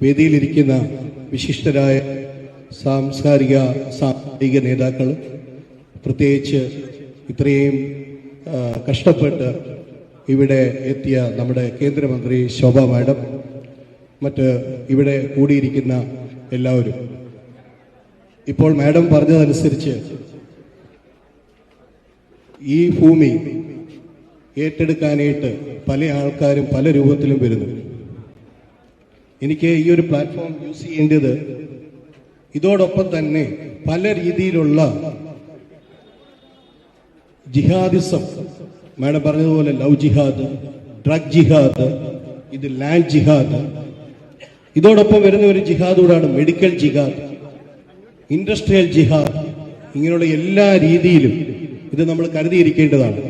വേദിയിലിരിക്കുന്ന വിശിഷ്ടരായ സാംസ്കാരിക സാമ്പത്തിക നേതാക്കൾ പ്രത്യേകിച്ച് ഇത്രയും കഷ്ടപ്പെട്ട് ഇവിടെ എത്തിയ നമ്മുടെ കേന്ദ്രമന്ത്രി ശോഭ മാഡം മറ്റ് ഇവിടെ കൂടിയിരിക്കുന്ന എല്ലാവരും. ഇപ്പോൾ മാഡം പറഞ്ഞതനുസരിച്ച് ഈ ഭൂമി ഏറ്റെടുക്കാനായിട്ട് പല ആൾക്കാരും പല രൂപത്തിലും വരുന്നു. എനിക്ക് ഈ ഒരു പ്ലാറ്റ്ഫോം യൂസ് ചെയ്യേണ്ടത് ഇതോടൊപ്പം തന്നെ പല രീതിയിലുള്ള ജിഹാദിസം. മാഡം പറഞ്ഞതുപോലെ ലവ് ജിഹാദ് ഡ്രഗ് ജിഹാദ് ഇത് ലാൻഡ് ജിഹാദ്. ഇതോടൊപ്പം വരുന്ന ഒരു ജിഹാദ് കൂടാണ് മെഡിക്കൽ ജിഹാദ് ഇൻഡസ്ട്രിയൽ ജിഹാദ്. ഇങ്ങനെയുള്ള എല്ലാ രീതിയിലും ഇത് നമ്മൾ കരുതിയിരിക്കേണ്ടതാണ്.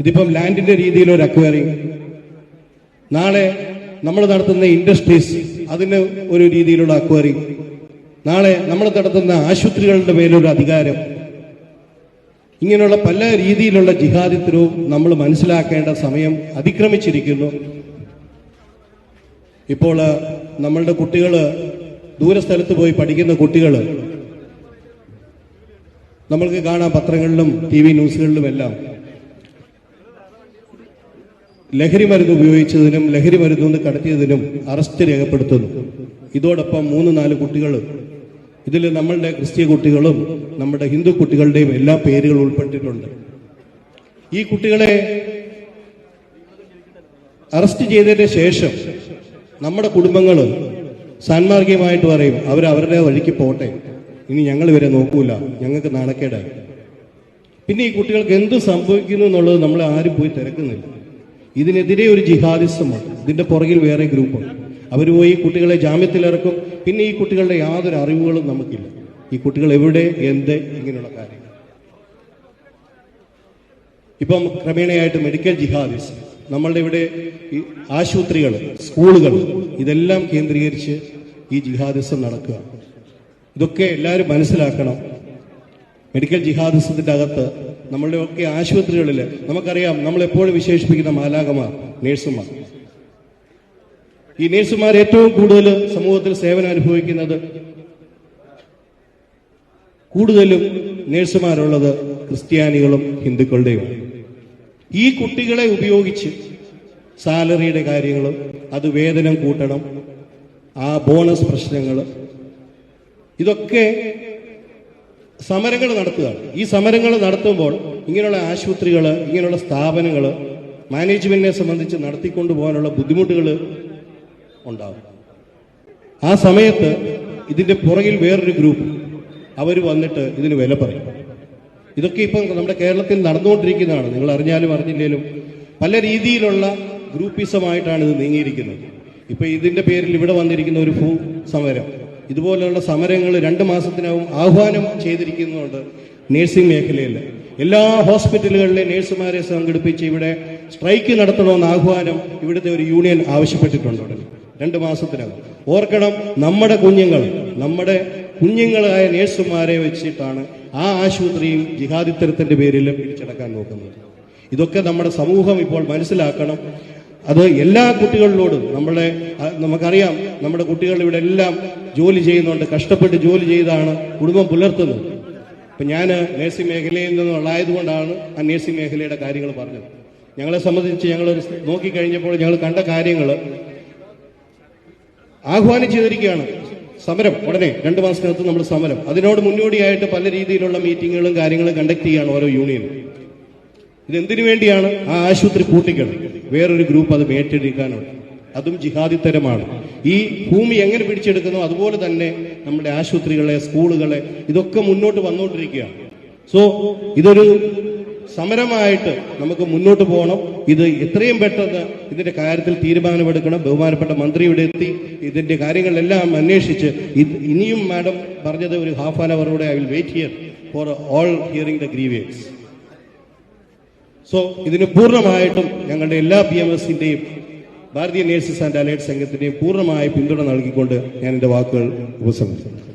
ഇതിപ്പം ലാൻഡിന്റെ രീതിയിൽ ഒരു അക്വയറിംഗ് നാളെ നമ്മൾ നടത്തുന്ന ഇൻഡസ്ട്രീസ് അതിന് ഒരു രീതിയിലുള്ള അക്വയറി നാളെ നമ്മൾ നടത്തുന്ന ആശുപത്രികളുടെ മേലൊരു അധികാരം. ഇങ്ങനെയുള്ള പല രീതിയിലുള്ള ജിഹാദിത്വവും നമ്മൾ മനസ്സിലാക്കേണ്ട സമയം അതിക്രമിച്ചിരിക്കുന്നു. ഇപ്പോൾ നമ്മളുടെ കുട്ടികൾ ദൂരസ്ഥലത്ത് പോയി പഠിക്കുന്ന കുട്ടികൾ നമ്മൾക്ക് കാണാം പത്രങ്ങളിലും ടി വി ന്യൂസുകളിലും എല്ലാം. ലഹരി മരുന്ന് ഉപയോഗിച്ചതിനും ലഹരി മരുന്ന് കടത്തിയതിനും അറസ്റ്റ് രേഖപ്പെടുത്തുന്നു. ഇതോടൊപ്പം മൂന്ന് നാല് കുട്ടികൾ ഇതിൽ നമ്മളുടെ ക്രിസ്ത്യ കുട്ടികളും നമ്മുടെ ഹിന്ദു കുട്ടികളുടെയും എല്ലാ പേരുകൾ ഉൾപ്പെട്ടിട്ടുണ്ട്. ഈ കുട്ടികളെ അറസ്റ്റ് ചെയ്തതിന് ശേഷം നമ്മുടെ കുടുംബങ്ങൾ സാൻമാർഗികമായിട്ട് പറയും അവർ അവരുടെ വഴിക്ക് പോട്ടെ. ഇനി ഞങ്ങൾ ഇവരെ നോക്കൂല. ഞങ്ങൾക്ക് നാണക്കേടായി. പിന്നെ ഈ കുട്ടികൾക്ക് എന്ത് സംഭവിക്കുന്നു എന്നുള്ളത് നമ്മൾ ആരും പോയി തിരക്കുന്നില്ല. ഇതിനെതിരെ ഒരു ജിഹാദിസമാണ് ഇതിന്റെ പുറകിൽ വേറെ ഗ്രൂപ്പാണ് അവർ പോയി കുട്ടികളെ ജാമ്യത്തിലിറക്കും പിന്നെ ഈ കുട്ടികളുടെ യാതൊരു അറിവുകളും നമുക്കില്ല. ഈ കുട്ടികൾ എവിടെ എന്ത് ഇങ്ങനെയുള്ള കാര്യങ്ങൾ. ഇപ്പം ക്രമേണയായിട്ട് മെഡിക്കൽ ജിഹാദിസ് നമ്മളുടെ ഇവിടെ ഈ ആശുപത്രികൾ സ്കൂളുകൾ ഇതെല്ലാം കേന്ദ്രീകരിച്ച് ഈ ജിഹാദിസം നടക്കുക. ഇതൊക്കെ എല്ലാവരും മനസ്സിലാക്കണം. മെഡിക്കൽ ജിഹാദിസത്തിന്റെ അകത്ത് നമ്മളുടെ ഒക്കെ ആശുപത്രികളിൽ നമുക്കറിയാം നമ്മൾ എപ്പോഴും വിശേഷിപ്പിക്കുന്ന മാലാകമാർ നേഴ്സുമാർ. ഈ നേഴ്സുമാർ ഏറ്റവും കൂടുതൽ സമൂഹത്തിൽ സേവനം അനുഭവിക്കുന്നത് കൂടുതലും നേഴ്സുമാരുള്ളത് ക്രിസ്ത്യാനികളും ഹിന്ദുക്കളുടെയുമാണ് ഈ കുട്ടികളെ ഉപയോഗിച്ച് സാലറിയുടെ കാര്യങ്ങളും അത് വേതനം കൂട്ടണം ആ ബോണസ് പ്രശ്നങ്ങൾ ഇതൊക്കെ സമരങ്ങൾ നടത്തുകയാണ്. ഈ സമരങ്ങൾ നടത്തുമ്പോൾ ഇങ്ങനെയുള്ള ആശുപത്രികൾ ഇങ്ങനെയുള്ള സ്ഥാപനങ്ങൾ മാനേജ്മെന്റിനെ സംബന്ധിച്ച് നടത്തിക്കൊണ്ടു പോകാനുള്ള ബുദ്ധിമുട്ടുകൾ ഉണ്ടാകും. ആ സമയത്ത് ഇതിന്റെ പുറകിൽ വേറൊരു ഗ്രൂപ്പ് അവർ വന്നിട്ട് ഇതിന് വില പറയും. ഇതൊക്കെ ഇപ്പം നമ്മുടെ കേരളത്തിൽ നടന്നുകൊണ്ടിരിക്കുന്നതാണ്. നിങ്ങൾ അറിഞ്ഞാലും അറിഞ്ഞില്ലേലും പല രീതിയിലുള്ള ഗ്രൂപ്പിസമായിട്ടാണ് ഇത് നീങ്ങിയിരിക്കുന്നത്. ഇപ്പൊ ഇതിന്റെ പേരിൽ ഇവിടെ വന്നിരിക്കുന്ന ഒരു ഭൂ സമരം. ഇതുപോലെയുള്ള സമരങ്ങൾ രണ്ട് മാസത്തിനകം ആഹ്വാനം ചെയ്തിരിക്കുന്നുണ്ട് നേഴ്സിംഗ് മേഖലയിൽ. എല്ലാ ഹോസ്പിറ്റലുകളിലെ നേഴ്സുമാരെ സംഘടിപ്പിച്ച് ഇവിടെ സ്ട്രൈക്ക് നടത്തണമെന്ന് ആഹ്വാനം ഇവിടുത്തെ ഒരു യൂണിയൻ ആവശ്യപ്പെട്ടിട്ടുണ്ട്. രണ്ട് മാസത്തിനകം ഓർക്കണം നമ്മുടെ കുഞ്ഞുങ്ങൾ നമ്മുടെ കുഞ്ഞുങ്ങളായ നേഴ്സുമാരെ വെച്ചിട്ടാണ് ആ ആശുപത്രിയും ജിഹാദിത്തരത്തിന്റെ പേരിൽ പിടിച്ചടക്കാൻ നോക്കുന്നത്. ഇതൊക്കെ നമ്മുടെ സമൂഹം ഇപ്പോൾ മനസ്സിലാക്കണം. അത് എല്ലാ കുട്ടികളിലോടും നമ്മളെ നമുക്കറിയാം നമ്മുടെ കുട്ടികൾ ഇവിടെ എല്ലാം ജോലി ചെയ്യുന്നുണ്ട് കഷ്ടപ്പെട്ട് ജോലി ചെയ്താണ് കുടുംബം പുലർത്തുന്നത്. അപ്പൊ ഞാൻ നേഴ്സിംഗ് മേഖലയിൽ നിന്നുള്ളായതുകൊണ്ടാണ് ആ നേഴ്സിംഗ് മേഖലയുടെ കാര്യങ്ങൾ പറഞ്ഞത്. ഞങ്ങളെ സംബന്ധിച്ച് ഞങ്ങൾ നോക്കിക്കഴിഞ്ഞപ്പോൾ ഞങ്ങൾ കണ്ട കാര്യങ്ങൾ ആഹ്വാനം ചെയ്തിരിക്കുകയാണ് സമരം ഉടനെ രണ്ട് മാസത്തിനകത്ത് നമ്മൾ സമരം. അതിനോട് മുന്നോടിയായിട്ട് പല രീതിയിലുള്ള മീറ്റിങ്ങുകളും കാര്യങ്ങളും കണ്ടക്ട് ചെയ്യുകയാണ് ഓരോ യൂണിയനും. ഇതെന്തിനു വേണ്ടിയാണ് ആ ആശുപത്രി പൂട്ടിക്കണം വേറൊരു ഗ്രൂപ്പ് അത് ഏറ്റെടുക്കാനുണ്ട് അതും ജിഹാദിത്തരമാണ്. ഈ ഭൂമി എങ്ങനെ പിടിച്ചെടുക്കുന്നു അതുപോലെ തന്നെ നമ്മുടെ ആശുപത്രികളെ സ്കൂളുകളെ ഇതൊക്കെ മുന്നോട്ട് വന്നുകൊണ്ടിരിക്കുകയാണ് സോ ഇതൊരു സമരമായിട്ട് നമുക്ക് മുന്നോട്ട് പോകണം. ഇത് എത്രയും പെട്ടെന്ന് ഇതിന്റെ കാര്യത്തിൽ തീരുമാനമെടുക്കണം. ബഹുമാനപ്പെട്ട മന്ത്രിയുടെ എത്തി ഇതിന്റെ കാര്യങ്ങളെല്ലാം അന്വേഷിച്ച് ഇനിയും മാഡം പറഞ്ഞത് ഒരു half an അവറോടെ I will wait here for all hearing the grievance so ഇതിന് പൂർണമായിട്ടും ഞങ്ങളുടെ എല്ലാ P M എസിന്റെയും Bharatiya nurses and allied സംഘത്തിന്റെയും പൂർണമായ പിന്തുണ നൽകിക്കൊണ്ട് ഞാൻ എന്റെ വാക്കുകൾ ഉപസംഹരിക്കുന്നു.